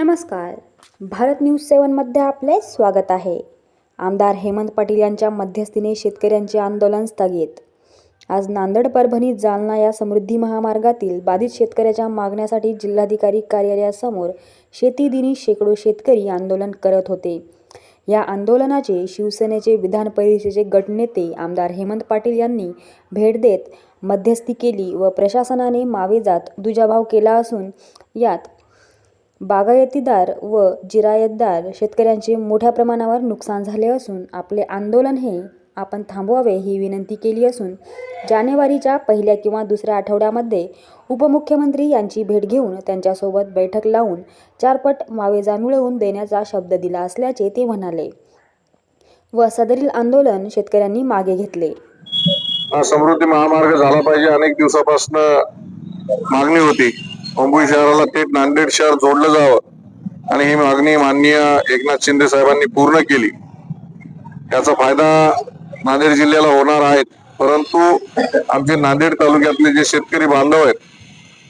नमस्कार. भारत न्यूज सेवनमध्ये आपले स्वागत आहे. आमदार हेमंत पाटील यांच्या मध्यस्थीने शेतकऱ्यांचे आंदोलन स्थगित. आज नांदेड परभणी जालना या समृद्धी महामार्गातील बाधित शेतकऱ्याच्या मागण्यासाठी जिल्हाधिकारी कार्यालयासमोर शेतीदिनी शेकडो शेतकरी आंदोलन करत होते. या आंदोलनाचे शिवसेनेचे विधान परिषदेचे गटनेते आमदार हेमंत पाटील यांनी भेट देत मध्यस्थी केली व प्रशासनाने मावेजात दुजाभाव केला असून यात बागायतीदार व जिरायतदार शेतकऱ्यांचे मोठ्या प्रमाणावर नुकसान झाले असून आपले आंदोलन हे आपण थांबवावे ही विनंती केली असून जानेवारीच्या पहिल्या किंवा दुसऱ्या आठवड्यामध्ये उपमुख्यमंत्री यांची भेट घेऊन त्यांच्यासोबत बैठक लावून चारपट मावेजा मिळवून देण्याचा शब्द दिला असल्याचे ते म्हणाले व सदरील आंदोलन शेतकऱ्यांनी मागे घेतले. समृद्धी महामार्ग झाला पाहिजे. अनेक दिवसापासून मागणी होती. मुंबई शहराला थेट नांदेड शहर जोडलं जावं. आणि ही मागणी माननीय एकनाथ शिंदे साहेबांनी पूर्ण केली. याचा फायदा नांदेड जिल्ह्याला होणार आहे. परंतु आमचे नांदेड तालुक्यातले जे शेतकरी बांधव आहेत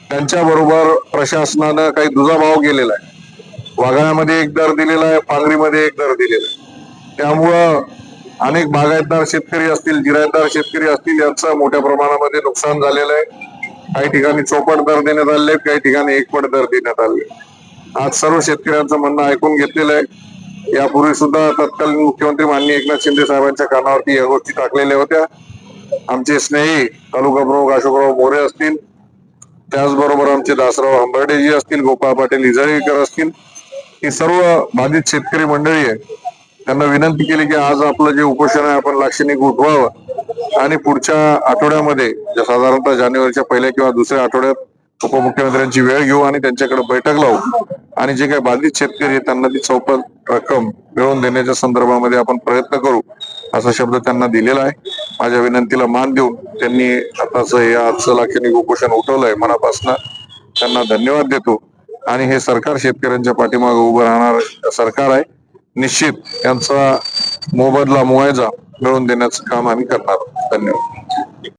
त्यांच्या बरोबर प्रशासनानं काही दुजाभाव केलेला आहे. वाघाळ्यामध्ये एक दर दिलेला आहे पांगरीमध्ये एक दर दिलेला आहे. त्यामुळं अनेक बागायतदार शेतकरी असतील जिरायतदार शेतकरी असतील यांचं मोठ्या प्रमाणामध्ये नुकसान झालेलं आहे. काही ठिकाणी चौपट दर देण्यात आले काही ठिकाणी एकपट दर देण्यात आले आज सर्व शेतकऱ्यांचं म्हणणं ऐकून घेतलेलं आहे. यापूर्वी सुद्धा तत्कालीन मुख्यमंत्री माननीय एकनाथ शिंदे साहेबांच्या कानावरती या गोष्टी टाकलेल्या होत्या. आमचे स्नेही तालुका प्रमुख अशोकराव मोरे असतील त्याचबरोबर आमचे दासराव हंबर्डेजी असतील गोपाळ पाटील इजळीकर असतील ही सर्व बाधित शेतकरी मंडळी आहे त्यांना विनंती केली की आज आपलं जे उपोषण आहे आपण लाक्षणिक उठवावं. आणि पुढच्या आठवड्यामध्ये साधारणतः जानेवारीच्या पहिल्या किंवा दुसऱ्या आठवड्यात उपमुख्यमंत्र्यांची वेळ घेऊ आणि त्यांच्याकडे बैठक लावू आणि जे काही बाधित शेतकरी आहेत त्यांना ती चौपट रक्कम मिळवून देण्याच्या संदर्भामध्ये आपण प्रयत्न करू असा शब्द त्यांना दिलेला आहे. माझ्या विनंतीला मान देऊन त्यांनी आताच हे आजचं लाक्षणिक उपोषण उठवलंय मनापासून. त्यांना धन्यवाद देतो. आणि हे सरकार शेतकऱ्यांच्या पाठीमागे उभं राहणार सरकार आहे. निश्चित यांचा मोबदला मुआयजा मिळवून देण्याचं काम आम्ही करणार आहोत. धन्यवाद